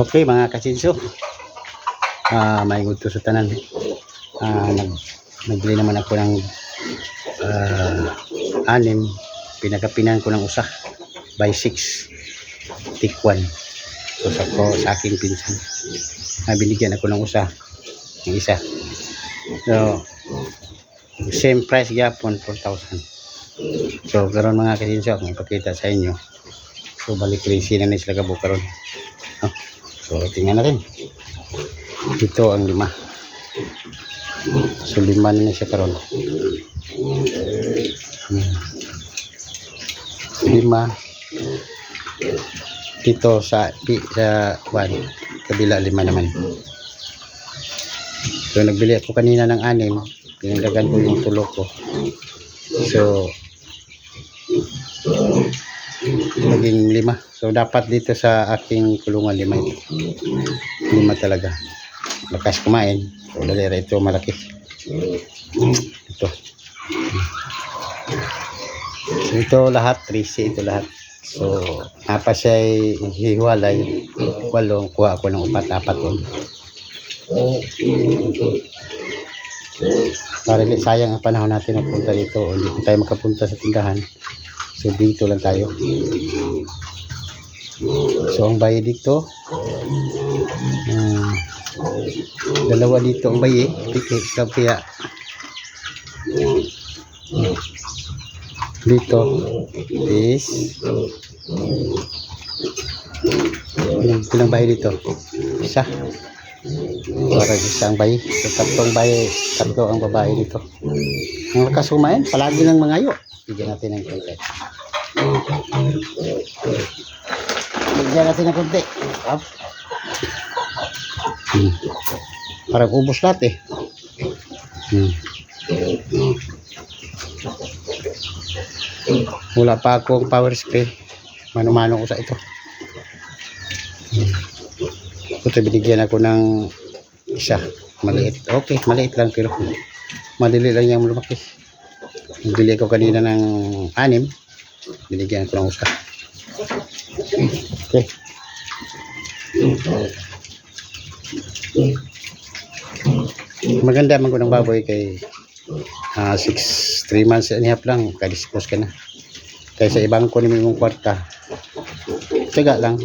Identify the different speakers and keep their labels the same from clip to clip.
Speaker 1: Okay mga kasinso. Ah, may gusto sa tanan. Ah, nag nagbili naman ako ng ah, anim. Pinagapinan ko ng usa by 6 take 1. So ko sa aking pinsan. Ah, binigyan ako ng usa. Ng isa. So same price gyapon 4,000. So karon mga kasinso, akong ipakita sa inyo. So balik crazy na ni sila kabo karon. So tingnan natin. Ito ang lima. So lima na na siya karon. Hmm. Lima. Dito sa pi, sa kwan, kabila lima naman. So nagbili ako kanina ng anim, pinagdagan ko yung tulo ko. So naging lima. So dapat dito sa aking kulungan lima. Lima talaga. Lakas kumain. So dalira ito malaki. Ito. So, ito lahat, 3C ito lahat. So, apa siya hiwalay. Walong, kuha ako ng upat-apat doon. Para di sayang ang panahon natin na punta dito. Hindi tayo makapunta sa tindahan. So, dito lang tayo. So, ang bayi dito, ah, dalawa dito ang bayi. Piki, kaya dito is ilang, ilang bayi dito? Isa. Para isang bayi. So, tatlong bayi, tatlo ang babae dito. Ang lakas kumain, palagi ng mangayo. Bigyan natin ng konti. Bigyan natin ng konti. Up. Hmm. Parang ubos lahat eh. Hmm. Wala pa akong power spray. Mano-mano ko sa ito. Hmm. Ito binigyan ako ng isa. Maliit. Okay, maliit lang pero madali lang yung lumaki. Bili ko kanina ng anim. Binigyan ko ng isa. Okay. Maganda man ko ng baboy kay 6 3 months and a half lang ka-dispose ka na. Kaysa ibang ko ni mong kwarta. Tsaga lang.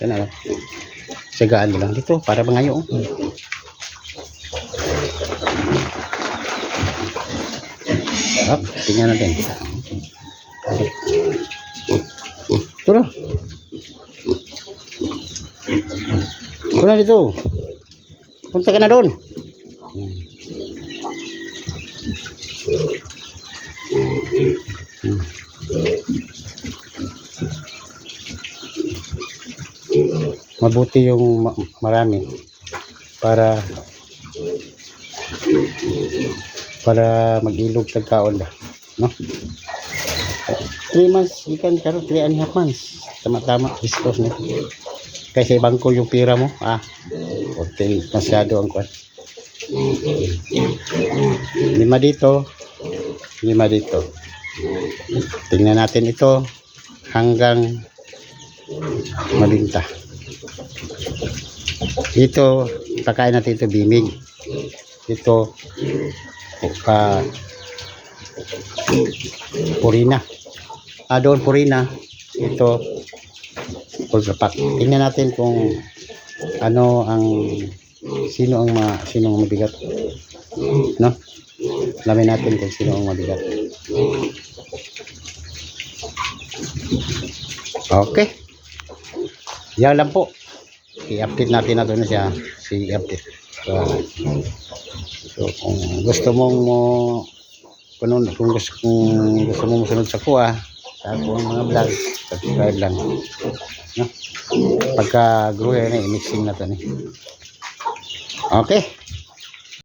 Speaker 1: Kana lang. Tsagaan lang dito para mangayo. oh. Up, tingnan natin. Ito na. Ito na dito. Punta ka na doon. Hmm. Mabuti yung ma- marami para para mag-ilog sa kaon ba no? 3 months ikan karo 3 and a half months. Tama-tama dispose na kasi ibang ko yung pira mo ah. Hotel masyado ang kwan. Lima dito lima dito. Tingnan natin ito hanggang malinta dito pakain natin ito bimig. Ito pa purina. Ah doon purina. Ito pulsapak tingnan natin kung ano ang sino ang ma, sino ang mabigat. No? Alamin natin kung sino ang mabigat. Okay. Yan lang po i-update natin na doon siya. Si update so, so kung gusto mong mo kung, ano- kung gusto, kung gusto mong musunod sa kuha sa akong mga vlog subscribe lang. No? pagka grower na i-mixing na to ni okay